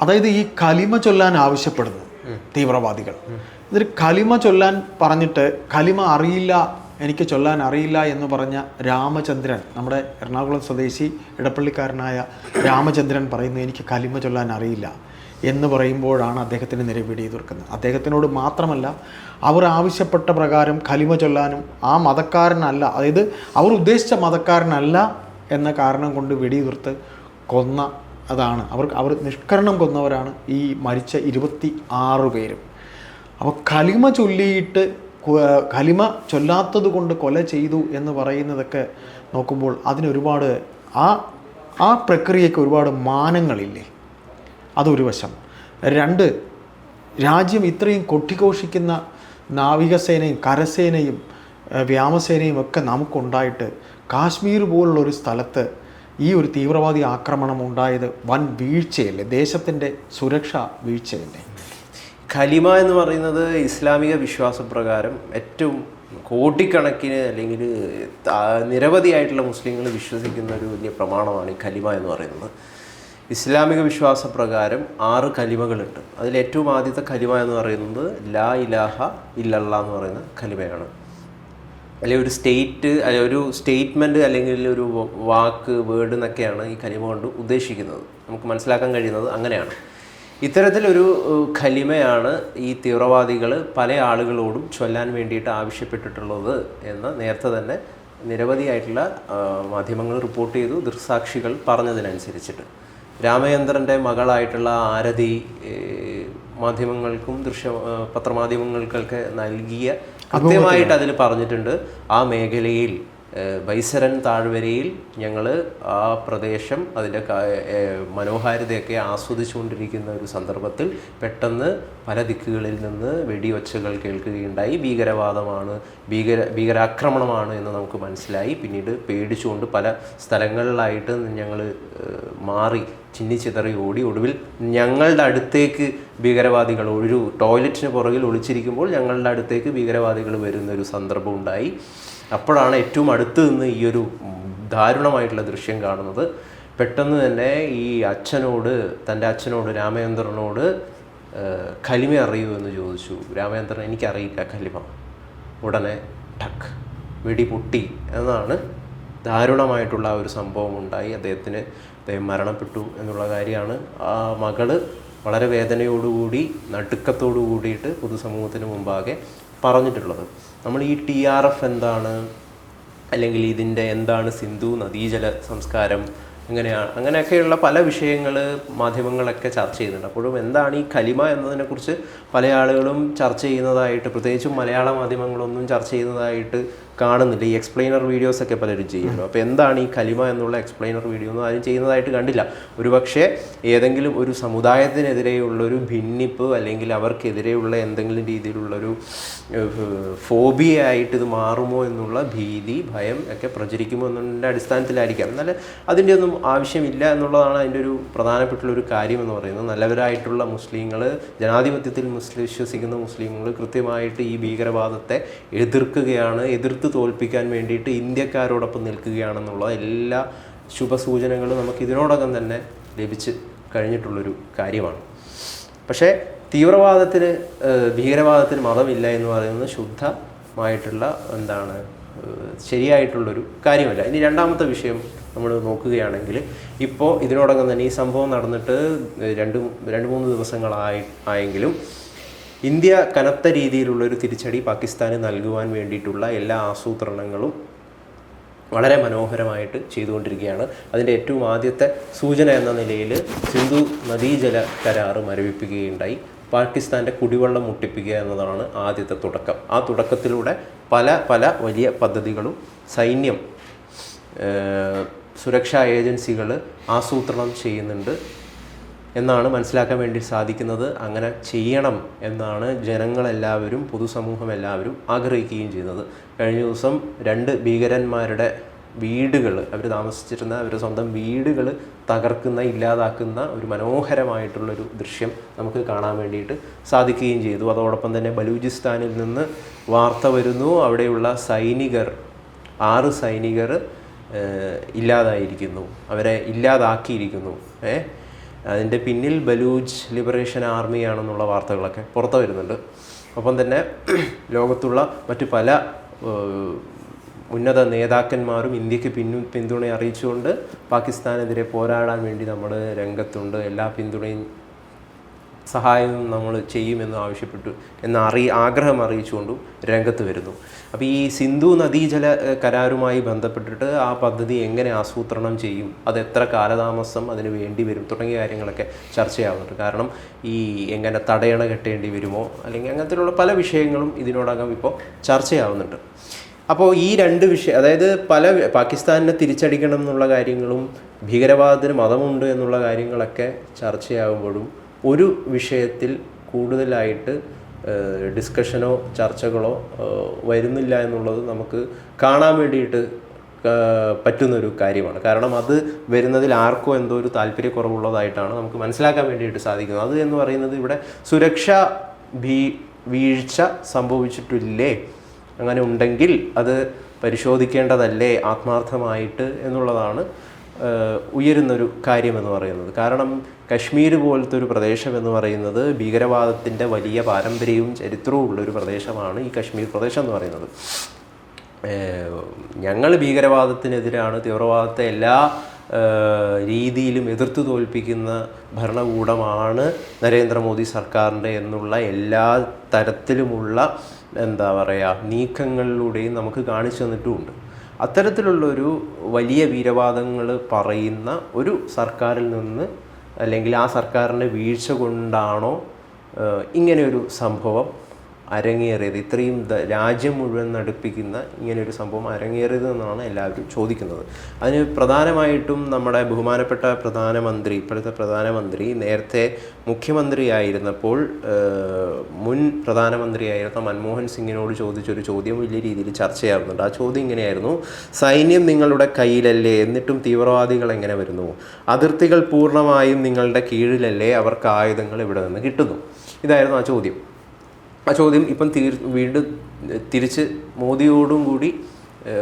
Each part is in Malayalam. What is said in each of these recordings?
അതായത് ഈ കലിമ ചൊല്ലാൻ ആവശ്യപ്പെടുന്നു തീവ്രവാദികൾ. ഇതൊരു കലിമ ചൊല്ലാൻ പറഞ്ഞിട്ട് കലിമ അറിയില്ല എനിക്ക് ചൊല്ലാൻ അറിയില്ല എന്ന് പറഞ്ഞ രാമചന്ദ്രൻ നമ്മുടെ എറണാകുളം സ്വദേശി ഇടപ്പള്ളിക്കാരനായ രാമചന്ദ്രൻ പറയുന്നു എനിക്ക് കലിമ ചൊല്ലാൻ അറിയില്ല എന്ന് പറയുമ്പോഴാണ് അദ്ദേഹത്തിന് നിരപിടി തീർക്കുന്നത്. അദ്ദേഹത്തിനോട് മാത്രമല്ല അവർ ആവശ്യപ്പെട്ട പ്രകാരം കലിമ ചൊല്ലാനും ആ മതക്കാരനല്ല അതായത് അവർ ഉദ്ദേശിച്ച മതക്കാരനല്ല എന്ന കാരണം കൊണ്ട് വെടിയുതിർത്ത് കൊന്ന അതാണ്. അവർ അവർ നിഷ്കരണം കൊന്നവരാണ് ഈ മരിച്ച ഇരുപത്തി ആറ് പേരും. അപ്പോൾ കലിമ ചൊല്ലിയിട്ട് കലിമ ചൊല്ലാത്തത് കൊണ്ട് കൊല ചെയ്തു എന്ന് പറയുന്നതൊക്കെ നോക്കുമ്പോൾ അതിനൊരുപാട് ആ ആ പ്രക്രിയയ്ക്ക് ഒരുപാട് മാനങ്ങളില്ലേ? അതൊരു വശം. രണ്ട് രാജ്യം ഇത്രയും കൊട്ടിഘോഷിക്കുന്ന നാവികസേനയും കരസേനയും വ്യോമസേനയും ഒക്കെ നമുക്കുണ്ടായിട്ട് കാശ്മീർ പോലുള്ള ഒരു സ്ഥലത്ത് ഈ ഒരു തീവ്രവാദി ആക്രമണം ഉണ്ടായത് വൻ വീഴ്ചയല്ലേ? ദേശത്തിന്റെ സുരക്ഷ വീഴ്ചയല്ലേ? ഖലിമ എന്ന് പറയുന്നത് ഇസ്ലാമിക വിശ്വാസപ്രകാരം ഏറ്റവും കോടിക്കണക്കിന് അല്ലെങ്കിൽ നിരവധിയായിട്ടുള്ള മുസ്ലിങ്ങൾ വിശ്വസിക്കുന്ന ഒരു വലിയ പ്രമാണമാണ് ഈ ഖലിമ എന്ന് പറയുന്നത്. ഇസ്ലാമിക വിശ്വാസപ്രകാരം ആറ് കലിമകളുണ്ട് അതിൽ ഏറ്റവും ആദ്യത്തെ കലിമ എന്ന് പറയുന്നത് ലാ ഇലാഹ ഇല്ലല്ല എന്ന് പറയുന്ന ഖലിമയാണ്. അല്ലെങ്കിൽ ഒരു സ്റ്റേറ്റ് അല്ലെങ്കിൽ ഒരു സ്റ്റേറ്റ്മെന്റ് അല്ലെങ്കിൽ ഒരു വാക്ക് വേർഡ് എന്നൊക്കെയാണ് ഈ കലിമ കൊണ്ട് ഉദ്ദേശിക്കുന്നത്. നമുക്ക് മനസ്സിലാക്കാൻ കഴിയുന്നത് അങ്ങനെയാണ്. ഇത്തരത്തിലൊരു കലിമയാണ് ഈ തീവ്രവാദികൾ പല ആളുകളോടും ചൊല്ലാൻ വേണ്ടിയിട്ട് ആവശ്യപ്പെട്ടിട്ടുള്ളത് എന്ന് നേരത്തെ തന്നെ നിരവധിയായിട്ടുള്ള മാധ്യമങ്ങൾ റിപ്പോർട്ട് ചെയ്തു ദൃക്സാക്ഷികൾ പറഞ്ഞതിനനുസരിച്ചിട്ട്. രാമചന്ദ്രന്റെ മകളായിട്ടുള്ള ആരതി മാധ്യമങ്ങൾക്കും ദൃശ്യ പത്രമാധ്യമങ്ങൾക്കൊക്കെ നൽകിയ കൃത്യമായിട്ട് അതിൽ പറഞ്ഞിട്ടുണ്ട് ആ മേഖലയിൽ ബൈസരൻ താഴ്വരയിൽ ഞങ്ങൾ ആ പ്രദേശം അതിന്റെ മനോഹാരിതയൊക്കെ ആസ്വദിച്ചുകൊണ്ടിരിക്കുന്ന ഒരു സന്ദർഭത്തിൽ പെട്ടെന്ന് പല ദിക്കുകളിൽ നിന്ന് വെടിയൊച്ചകൾ കേൾക്കുകയുണ്ടായി. ഭീകരവാദമാണ് ഭീകര ഭീകരാക്രമണമാണ് എന്ന് നമുക്ക് മനസ്സിലായി. പിന്നീട് പേടിച്ചുകൊണ്ട് പല സ്ഥലങ്ങളിലായിട്ട് ഞങ്ങൾ മാറി ചിന്നിച്ചിതറി ഓടി. ഒടുവിൽ ഞങ്ങളുടെ അടുത്തേക്ക് ഭീകരവാദികൾ ഒരു ടോയ്ലറ്റിന് പുറകിൽ ഒളിച്ചിരിക്കുമ്പോൾ ഞങ്ങളുടെ അടുത്തേക്ക് ഭീകരവാദികൾ വരുന്ന ഒരു സന്ദർഭം ഉണ്ടായി. അപ്പോഴാണ് ഏറ്റവും അടുത്ത് നിന്ന് ഈ ഒരു ദാരുണമായിട്ടുള്ള ദൃശ്യം കാണുന്നത്. പെട്ടെന്ന് തന്നെ ഈ അച്ഛനോട് തന്റെ അച്ഛനോട് രാമചന്ദ്രനോട് കലിമ അറിയൂ എന്ന് ചോദിച്ചു. രാമചന്ദ്രൻ എനിക്കറിയില്ല കലിമ. ഉടനെ ടക്ക് വെടി പൊട്ടി എന്നാണ് ദാരുണമായിട്ടുള്ള ഒരു സംഭവം ഉണ്ടായി. അദ്ദേഹത്തിന് അദ്ദേഹം മരണപ്പെട്ടു എന്നുള്ള കാര്യമാണ്. ആ മകൾ വളരെ വേദനയോടുകൂടി നടുക്കത്തോടു കൂടിയിട്ട് പൊതുസമൂഹത്തിന് മുമ്പാകെ പറഞ്ഞിട്ടുള്ളത്. നമ്മൾ ഈ ടി ആർ എഫ് എന്താണ്? അല്ലെങ്കിൽ ഇതിന്റെ എന്താണ് സിന്ധു നദീജല സംസ്കാരം? അങ്ങനെയാണ് അങ്ങനെയൊക്കെയുള്ള പല വിഷയങ്ങൾ മാധ്യമങ്ങളൊക്കെ ചർച്ച ചെയ്യുന്നുണ്ട്. അപ്പോഴും എന്താണ് ഈ കലിമ എന്നതിനെക്കുറിച്ച് പല ആളുകളും ചർച്ച ചെയ്യുന്നതായിട്ട് പ്രത്യേകിച്ചും മലയാള മാധ്യമങ്ങളൊന്നും ചർച്ച ചെയ്യുന്നതായിട്ട് കാണുന്നില്ല ഈ എക്സ്പ്ലെയിനർ വീഡിയോസ് ഒക്കെ പലരും ചെയ്യുന്നു. അപ്പോൾ എന്താണ് ഈ കലിമ എന്നുള്ള എക്സ്പ്ലെയിനർ വീഡിയോ ഒന്നും ആരും ചെയ്യുന്നതായിട്ട് കണ്ടില്ല. ഒരുപക്ഷെ ഏതെങ്കിലും ഒരു സമുദായത്തിനെതിരെയുള്ളൊരു ഭിന്നിപ്പ് അല്ലെങ്കിൽ അവർക്കെതിരെയുള്ള എന്തെങ്കിലും രീതിയിലുള്ളൊരു ഫോബിയ ആയിട്ട് ഇത് മാറുമോ എന്നുള്ള ഭീതി ഭയം ഒക്കെ പ്രചരിക്കുമോ എന്നതിന്റെ അടിസ്ഥാനത്തിലായിരിക്കാം. എന്നാൽ അതിന്റെ ഒന്നും ആവശ്യമില്ല എന്നുള്ളതാണ് അതിന്റെ ഒരു പ്രധാനപ്പെട്ടുള്ളൊരു കാര്യം എന്ന് പറയുന്നത്. നല്ലവരായിട്ടുള്ള മുസ്ലിങ്ങൾ ജനാധിപത്യത്തിൽ മുസ്ലിം വിശ്വസിക്കുന്ന മുസ്ലിങ്ങൾ കൃത്യമായിട്ട് ഈ ഭീകരവാദത്തെ എതിർക്കുകയാണ് എതിർത്ത് തോൽപ്പിക്കാൻ വേണ്ടിയിട്ട് ഇന്ത്യക്കാരോടൊപ്പം നിൽക്കുകയാണെന്നുള്ള എല്ലാ ശുഭസൂചനകളും നമുക്ക് ഇതിനോടകം തന്നെ ലഭിച്ച് കഴിഞ്ഞിട്ടുള്ളൊരു കാര്യമാണ്. പക്ഷേ തീവ്രവാദത്തിന് ഭീകരവാദത്തിന് മതമില്ല എന്ന് പറയുന്നത് ശുദ്ധമായിട്ടുള്ള എന്താണ് ശരിയായിട്ടുള്ളൊരു കാര്യമല്ല. ഇനി രണ്ടാമത്തെ വിഷയം നമ്മൾ നോക്കുകയാണെങ്കിൽ ഇപ്പോൾ ഇതിനോടകം തന്നെ ഈ സംഭവം നടന്നിട്ട് രണ്ട് രണ്ട് മൂന്ന് ദിവസങ്ങളായി ആയെങ്കിലും ഇന്ത്യ കനത്ത രീതിയിലുള്ള ഒരു തിരിച്ചടി പാകിസ്ഥാന് നൽകുവാൻ വേണ്ടിയിട്ടുള്ള എല്ലാ ആസൂത്രണങ്ങളും വളരെ മനോഹരമായിട്ട് ചെയ്തുകൊണ്ടിരിക്കുകയാണ്. അതിന്റെ ഏറ്റവും ആദ്യത്തെ സൂചന എന്ന നിലയിൽ സിന്ധു നദീജല കരാറ് മരവിപ്പിക്കുകയുണ്ടായി. പാകിസ്ഥാന്റെ കുടിവെള്ളം മുട്ടിപ്പിക്കുക എന്നതാണ് ആദ്യത്തെ തുടക്കം. ആ തുടക്കത്തിലൂടെ പല പല വലിയ പദ്ധതികളും സൈന്യം സുരക്ഷാ ഏജൻസികൾ ആസൂത്രണം ചെയ്യുന്നുണ്ട്. എന്നാണ് മനസ്സിലാക്കാൻ വേണ്ടി സാധിക്കുന്നത്. അങ്ങനെ ചെയ്യണം എന്നാണ് ജനങ്ങളെല്ലാവരും പൊതുസമൂഹം എല്ലാവരും ആഗ്രഹിക്കുകയും ചെയ്യുന്നത്. കഴിഞ്ഞ ദിവസം രണ്ട് ഭീകരന്മാരുടെ വീടുകൾ അവർ താമസിച്ചിരുന്ന അവരുടെ സ്വന്തം വീടുകൾ തകർക്കുന്ന ഇല്ലാതാക്കുന്ന ഒരു മനോഹരമായിട്ടുള്ളൊരു ദൃശ്യം നമുക്ക് കാണാൻ വേണ്ടിയിട്ട് സാധിക്കുകയും ചെയ്തു. അതോടൊപ്പം തന്നെ ബലൂചിസ്ഥാനിൽ നിന്ന് വാർത്ത വരുന്നു. അവിടെയുള്ള സൈനികർ ആറ് സൈനികർ ഇല്ലാതായിരിക്കുന്നു. അവരെ ഇല്ലാതാക്കിയിരിക്കുന്നു. ഏ അതിന്റെ പിന്നിൽ ബലൂജ് ലിബറേഷൻ ആർമിയാണെന്നുള്ള വാർത്തകളൊക്കെ പുറത്തു വരുന്നുണ്ട്. ഒപ്പം തന്നെ ലോകത്തുള്ള മറ്റു പല ഉന്നത നേതാക്കന്മാരും ഇന്ത്യയ്ക്ക് പിന്നു പിന്തുണ അറിയിച്ചുകൊണ്ട് പാകിസ്ഥാനെതിരെ പോരാടാൻ വേണ്ടി നമ്മൾ രംഗത്തുണ്ട്. എല്ലാ പിന്തുണയും സഹായവും നമ്മൾ ചെയ്യുമെന്ന് ആവശ്യപ്പെട്ടു എന്ന അറി ആഗ്രഹം അറിയിച്ചുകൊണ്ടും രംഗത്ത് വരുന്നു. അപ്പോൾ ഈ സിന്ധു നദീജല കരാറുമായി ബന്ധപ്പെട്ടിട്ട് ആ പദ്ധതി എങ്ങനെ ആസൂത്രണം ചെയ്യും? അത് എത്ര കാലതാമസം അതിന് വേണ്ടി വരും? തുടങ്ങിയ കാര്യങ്ങളൊക്കെ ചർച്ചയാവുന്നുണ്ട്. കാരണം ഈ എങ്ങനെ തടയണ കെട്ടേണ്ടി വരുമോ? അല്ലെങ്കിൽ അങ്ങനത്തെയുള്ള പല വിഷയങ്ങളും ഇതിനോടകം ഇപ്പോൾ ചർച്ചയാവുന്നുണ്ട്. അപ്പോൾ ഈ രണ്ട് വിഷയം അതായത് പല പാകിസ്ഥാനിനെ തിരിച്ചടിക്കണം എന്നുള്ള കാര്യങ്ങളും ഭീകരവാദത്തിന് മതമുണ്ട് എന്നുള്ള കാര്യങ്ങളൊക്കെ ചർച്ചയാകുമ്പോഴും ഒരു വിഷയത്തിൽ കൂടുതലായിട്ട് ഡിസ്കഷനോ ചർച്ചകളോ വരുന്നില്ല എന്നുള്ളത് നമുക്ക് കാണാൻ വേണ്ടിയിട്ട് പറ്റുന്നൊരു കാര്യമാണ്. കാരണം അത് വരുന്നതിൽ ആർക്കോ എന്തോ ഒരു താല്പര്യക്കുറവുള്ളതായിട്ടാണ് നമുക്ക് മനസ്സിലാക്കാൻ വേണ്ടിയിട്ട് സാധിക്കുന്നത്. അത് എന്ന് പറയുന്നത് ഇവിടെ സുരക്ഷ ഭീ വീഴ്ച സംഭവിച്ചിട്ടില്ലേ? അങ്ങനെ ഉണ്ടെങ്കിൽ അത് പരിശോധിക്കേണ്ടതല്ലേ? ആത്മാർത്ഥമായിട്ട് എന്നുള്ളതാണ് ഉയരുന്നൊരു കാര്യമെന്ന് പറയുന്നത്. കാരണം കശ്മീർ പോലത്തെ ഒരു പ്രദേശം എന്ന് പറയുന്നത് ഭീകരവാദത്തിന്റെ വലിയ പാരമ്പര്യവും ചരിത്രവും ഉള്ളൊരു പ്രദേശമാണ് ഈ കശ്മീർ പ്രദേശം എന്ന് പറയുന്നത്. ഞങ്ങൾ ഭീകരവാദത്തിനെതിരാണ് തീവ്രവാദത്തെ എല്ലാ രീതിയിലും എതിർത്ത് തോൽപ്പിക്കുന്ന ഭരണകൂടമാണ് നരേന്ദ്രമോദി സർക്കാരിന്റെ എന്നുള്ള എല്ലാ തരത്തിലുമുള്ള എന്താ പറയുക നീക്കങ്ങളിലൂടെയും നമുക്ക് കാണിച്ചു തന്നിട്ടുമുണ്ട്. അത്തരത്തിലുള്ളൊരു വലിയ വീരവാദങ്ങൾ പറയുന്ന ഒരു സർക്കാരിൽ നിന്ന് അല്ലെങ്കിൽ ആ സർക്കാരിന്റെ വീഴ്ച കൊണ്ടാണോ ഇങ്ങനെയൊരു സംഭവം? അരങ്ങേറിയത്. ഇത്രയും രാജ്യം മുഴുവൻ നടുപ്പിക്കുന്ന ഇങ്ങനെയൊരു സംഭവം അരങ്ങേറിയത് എന്നാണ് എല്ലാവരും ചോദിക്കുന്നത്. അതിന് പ്രധാനമായിട്ടും നമ്മുടെ ബഹുമാനപ്പെട്ട പ്രധാനമന്ത്രി ഇപ്പോഴത്തെ പ്രധാനമന്ത്രി നേരത്തെ മുഖ്യമന്ത്രിയായിരുന്നപ്പോൾ മുൻ പ്രധാനമന്ത്രിയായിരുന്ന മൻമോഹൻ സിംഗിനോട് ചോദിച്ചൊരു ചോദ്യം വലിയ രീതിയിൽ ചർച്ചയാകുന്നുണ്ട് ആ ചോദ്യം ഇങ്ങനെയായിരുന്നു. സൈന്യം നിങ്ങളുടെ കയ്യിലല്ലേ? എന്നിട്ടും തീവ്രവാദികൾ എങ്ങനെ വരുന്നു? അതിർത്തികൾ പൂർണമായും നിങ്ങളുടെ കീഴിലല്ലേ? അവർക്ക് ആയുധങ്ങൾ ഇവിടെ നിന്ന് കിട്ടുന്നു. ഇതായിരുന്നു ആ ചോദ്യം. ആ ചോദ്യം ഇപ്പം തീർ വീണ്ടും തിരിച്ച് മോദിയോടും കൂടി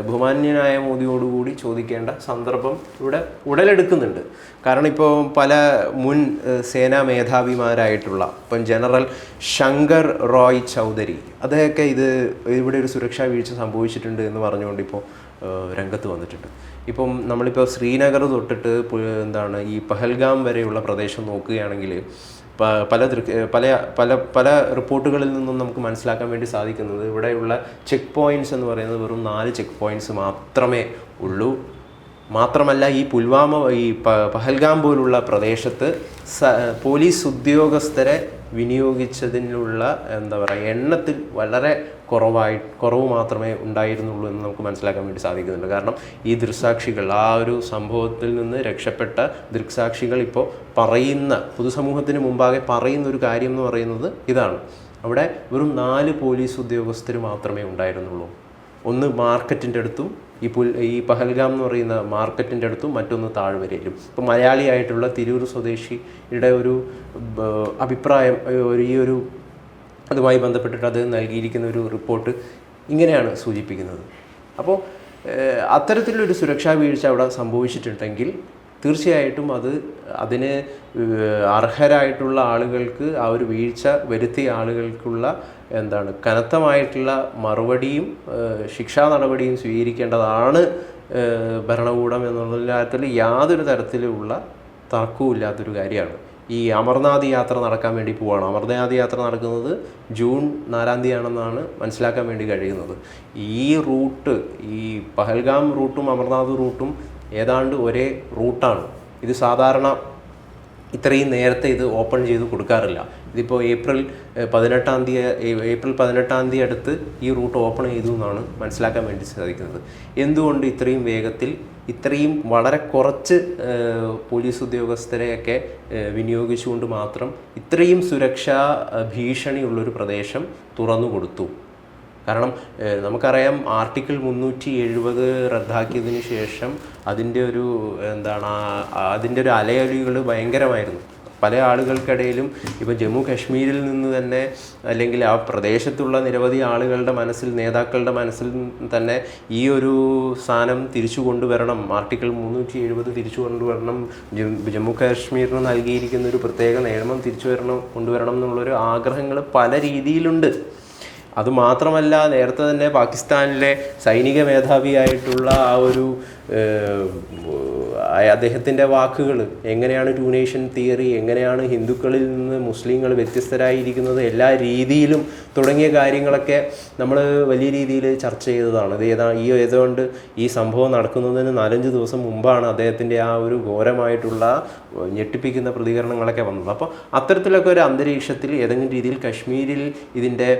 ബഹുമാന്യനായ മോദിയോടുകൂടി ചോദിക്കേണ്ട സന്ദർഭം ഇവിടെ ഉടലെടുക്കുന്നുണ്ട്. കാരണം ഇപ്പോൾ പല മുൻ സേനാ മേധാവിമാരായിട്ടുള്ള ഇപ്പം ജനറൽ ശങ്കർ റോയ് ചൗധരി അദ്ദേഹമൊക്കെ ഇത് ഇവിടെ ഒരു സുരക്ഷാ വീഴ്ച സംഭവിച്ചിട്ടുണ്ട് എന്ന് പറഞ്ഞുകൊണ്ട് ഇപ്പോൾ രംഗത്ത് വന്നിട്ടുണ്ട്. ഇപ്പം നമ്മളിപ്പോൾ ശ്രീനഗർ തൊട്ടിട്ട് എന്താണ് ഈ പഹൽഗാം വരെയുള്ള പ്രദേശം നോക്കുകയാണെങ്കിൽ പല പല പല പല റിപ്പോർട്ടുകളിൽ നിന്നും നമുക്ക് മനസ്സിലാക്കാൻ വേണ്ടി സാധിക്കുന്നത് ഇവിടെയുള്ള ചെക്ക് പോയിന്റ്സ് എന്ന് പറയുന്നത് വെറും നാല് ചെക്ക് പോയിന്റ്സ് മാത്രമേ ഉള്ളൂ. മാത്രമല്ല ഈ പുൽവാമ ഈ പഹൽഗാം പോലുള്ള പ്രദേശത്ത് പോലീസ് ഉദ്യോഗസ്ഥരെ വിനിയോഗിച്ചതിനുള്ള എന്താ പറയുക എണ്ണത്തിൽ വളരെ കുറവായി കുറവ് മാത്രമേ ഉണ്ടായിരുന്നുള്ളൂ എന്ന് നമുക്ക് മനസ്സിലാക്കാൻ വേണ്ടി സാധിക്കുന്നുണ്ട്. കാരണം ഈ ദൃക്സാക്ഷികൾ ആ ഒരു സംഭവത്തിൽ നിന്ന് രക്ഷപ്പെട്ട ദൃക്സാക്ഷികൾ ഇപ്പോൾ പറയുന്ന പൊതുസമൂഹത്തിന് മുമ്പാകെ പറയുന്ന ഒരു കാര്യം എന്ന് പറയുന്നത് ഇതാണ്. അവിടെ വെറും നാല് പോലീസ് ഉദ്യോഗസ്ഥർ മാത്രമേ ഉണ്ടായിരുന്നുള്ളൂ. ഒന്ന് മാർക്കറ്റിന്റെ അടുത്തും ഈ പുൽ ഈ പഹൽഗാം എന്ന് പറയുന്ന മാർക്കറ്റിന്റെ അടുത്തും മറ്റൊന്ന് താഴ്വരയിലും ഇപ്പോൾ മലയാളിയായിട്ടുള്ള തിരൂർ സ്വദേശിയുടെ ഒരു അഭിപ്രായം ഒരു ഈ ഒരു അതുമായി ബന്ധപ്പെട്ടിട്ട് അത് നൽകിയിരിക്കുന്ന ഒരു റിപ്പോർട്ട് ഇങ്ങനെയാണ് സൂചിപ്പിക്കുന്നത്. അപ്പോൾ അത്തരത്തിലൊരു സുരക്ഷാ വീഴ്ച അവിടെ സംഭവിച്ചിട്ടുണ്ടെങ്കിൽ തീർച്ചയായിട്ടും അത് അതിന് അർഹരായിട്ടുള്ള ആളുകൾക്ക് ആ ഒരു വീഴ്ച വരുത്തിയ ആളുകൾക്കുള്ള എന്താണ് കനത്തമായിട്ടുള്ള മറുപടിയും ശിക്ഷാ നടപടിയും സ്വീകരിക്കേണ്ടതാണ് ഭരണകൂടം എന്നുള്ളതിൽ യാതൊരു തരത്തിലുള്ള തർക്കവും ഇല്ലാത്തൊരു കാര്യമാണ്. ഈ അമർനാഥ് യാത്ര നടക്കാൻ വേണ്ടി പോവാണ്. അമർനാഥ് യാത്ര നടക്കുന്നത് ജൂൺ നാലാം തീയതിയാണെന്നാണ് മനസ്സിലാക്കാൻ വേണ്ടി കഴിയുന്നത്. ഈ റൂട്ട് ഈ പഹൽഗാം റൂട്ടും അമർനാഥ് റൂട്ടും ഏതാണ്ട് ഒരേ റൂട്ടാണ്. ഇത് സാധാരണ ഇത്രയും നേരത്തെ ഇത് ഓപ്പൺ ചെയ്ത് കൊടുക്കാറില്ല. ഇതിപ്പോൾ ഏപ്രിൽ പതിനെട്ടാം തീയതി ഏപ്രിൽ പതിനെട്ടാം തീയതി അടുത്ത് ഈ റൂട്ട് ഓപ്പൺ ചെയ്തു എന്നാണ് മനസ്സിലാക്കാൻ വേണ്ടി സാധിക്കുന്നത്. എന്തുകൊണ്ട് ഇത്രയും വേഗത്തിൽ ഇത്രയും വളരെ കുറച്ച് പോലീസ് ഉദ്യോഗസ്ഥരെയൊക്കെ വിനിയോഗിച്ചുകൊണ്ട് മാത്രം ഇത്രയും സുരക്ഷാ ഭീഷണിയുള്ളൊരു പ്രദേശം തുറന്നു കൊടുത്തു. കാരണം നമുക്കറിയാം ആർട്ടിക്കിൾ മുന്നൂറ്റി എഴുപത് റദ്ദാക്കിയതിന് ശേഷം അതിന്റെ ഒരു എന്താണ് അതിന്റെ ഒരു അലയലികൾ ഭയങ്കരമായിരുന്നു. പല ആളുകൾക്കിടയിലും ഇപ്പോൾ ജമ്മു കാശ്മീരിൽ നിന്ന് തന്നെ അല്ലെങ്കിൽ ആ പ്രദേശത്തുള്ള നിരവധി ആളുകളുടെ മനസ്സിൽ നേതാക്കളുടെ മനസ്സിൽ തന്നെ ഈ ഒരു സ്ഥാനം തിരിച്ചു കൊണ്ടുവരണം ആർട്ടിക്കിൾ മുന്നൂറ്റി എഴുപത് തിരിച്ചു കൊണ്ടുവരണം ജമ്മു കാശ്മീരിന് നൽകിയിരിക്കുന്ന ഒരു പ്രത്യേക നിയമം തിരിച്ചു വരണം കൊണ്ടുവരണം എന്നുള്ളൊരു ആഗ്രഹങ്ങൾ പല രീതിയിലുണ്ട്. അതുമാത്രമല്ല നേരത്തെ തന്നെ പാകിസ്ഥാനിലെ സൈനിക മേധാവിയായിട്ടുള്ള ആ ഒരു അദ്ദേഹത്തിന്റെ വാക്കുകൾ എങ്ങനെയാണ് ടു നേഷൻ തിയറി എങ്ങനെയാണ് ഹിന്ദുക്കളിൽ നിന്ന് മുസ്ലിങ്ങൾ വ്യത്യസ്തരായിരിക്കുന്നത് എല്ലാ രീതിയിലും തുടങ്ങിയ കാര്യങ്ങളൊക്കെ നമ്മൾ വലിയ രീതിയിൽ ചർച്ച ചെയ്തതാണ്. ഇത് ഏതാ ഈ ഏതുകൊണ്ട് ഈ സംഭവം നടക്കുന്നതിന് നാലഞ്ച് ദിവസം മുമ്പാണ് അദ്ദേഹത്തിന്റെ ആ ഒരു ഘോരമായിട്ടുള്ള ഞെട്ടിപ്പിക്കുന്ന പ്രതികരണങ്ങളൊക്കെ വന്നത്. അപ്പോൾ അത്തരത്തിലൊക്കെ ഒരു അന്തരീക്ഷത്തിൽ ഏതെങ്കിലും രീതിയിൽ കശ്മീരിൽ ഇതിന്റെ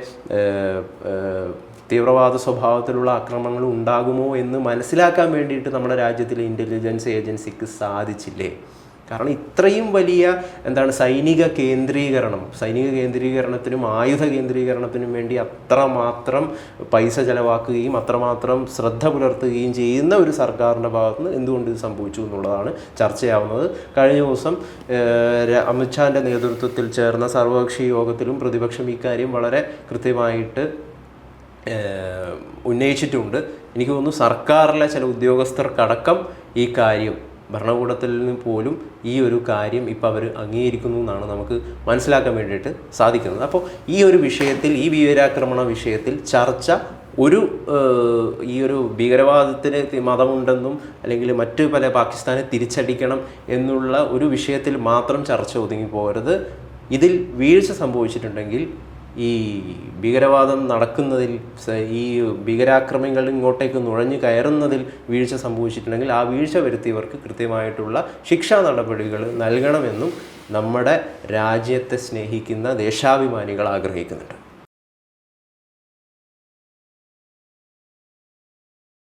തീവ്രവാദ സ്വഭാവത്തിലുള്ള ആക്രമണങ്ങൾ ഉണ്ടാകുമോ എന്ന് മനസ്സിലാക്കാൻ വേണ്ടിയിട്ട് നമ്മുടെ രാജ്യത്തിലെ ഇന്റലിജൻസ് ഏജൻസിക്ക് സാധിച്ചില്ലേ? കാരണം ഇത്രയും വലിയ എന്താണ് സൈനിക കേന്ദ്രീകരണം സൈനിക കേന്ദ്രീകരണത്തിനും ആയുധ കേന്ദ്രീകരണത്തിനും വേണ്ടി അത്രമാത്രം പൈസ ചെലവാക്കുകയും അത്രമാത്രം ശ്രദ്ധ പുലർത്തുകയും ചെയ്യുന്ന ഒരു സർക്കാരിന്റെ ഭാഗത്ത് നിന്ന് എന്തുകൊണ്ട് ഇത് സംഭവിച്ചു എന്നുള്ളതാണ് ചർച്ചയാവുന്നത്. കഴിഞ്ഞ ദിവസം അമിത്ഷാന്റെ നേതൃത്വത്തിൽ ചേർന്ന സർവകക്ഷി യോഗത്തിലും പ്രതിപക്ഷം ഇക്കാര്യം വളരെ കൃത്യമായിട്ട് ഏഹ് ഉന്നയിച്ചിട്ടുണ്ട്. എനിക്ക് തോന്നുന്നു സർക്കാരിലെ ചില ഉദ്യോഗസ്ഥർക്കടക്കം ഈ കാര്യം ഭരണകൂടത്തിൽ നിന്ന് പോലും ഈ ഒരു കാര്യം ഇപ്പോൾ അവർ അംഗീകരിക്കുന്നു എന്നാണ് നമുക്ക് മനസ്സിലാക്കാൻ വേണ്ടിയിട്ട് സാധിക്കുന്നത്. അപ്പോൾ ഈ ഒരു വിഷയത്തിൽ ഈ ഭീകരാക്രമണ വിഷയത്തിൽ ചർച്ച ഒരു ഈ ഒരു ഭീകരവാദത്തിന് മതമുണ്ടെന്നും അല്ലെങ്കിൽ മറ്റ് പല പാകിസ്ഥാനെ തിരിച്ചടിക്കണം എന്നുള്ള ഒരു വിഷയത്തിൽ മാത്രം ചർച്ച ഒതുങ്ങി പോകരുത്. ഇതിൽ വീഴ്ച സംഭവിച്ചിട്ടുണ്ടെങ്കിൽ ഈ ഭീകരവാദം നടക്കുന്നതിൽ ഈ ഭീകരാക്രമികൾ ഇങ്ങോട്ടേക്ക് നുഴഞ്ഞു കയറുന്നതിൽ വീഴ്ച സംഭവിച്ചിട്ടുണ്ടെങ്കിൽ ആ വീഴ്ച വരുത്തിയവർക്ക് കൃത്യമായിട്ടുള്ള ശിക്ഷാ നടപടികൾ നൽകണമെന്നും നമ്മുടെ രാജ്യത്തെ സ്നേഹിക്കുന്ന ദേശാഭിമാനികൾ ആഗ്രഹിക്കുന്നുണ്ട്.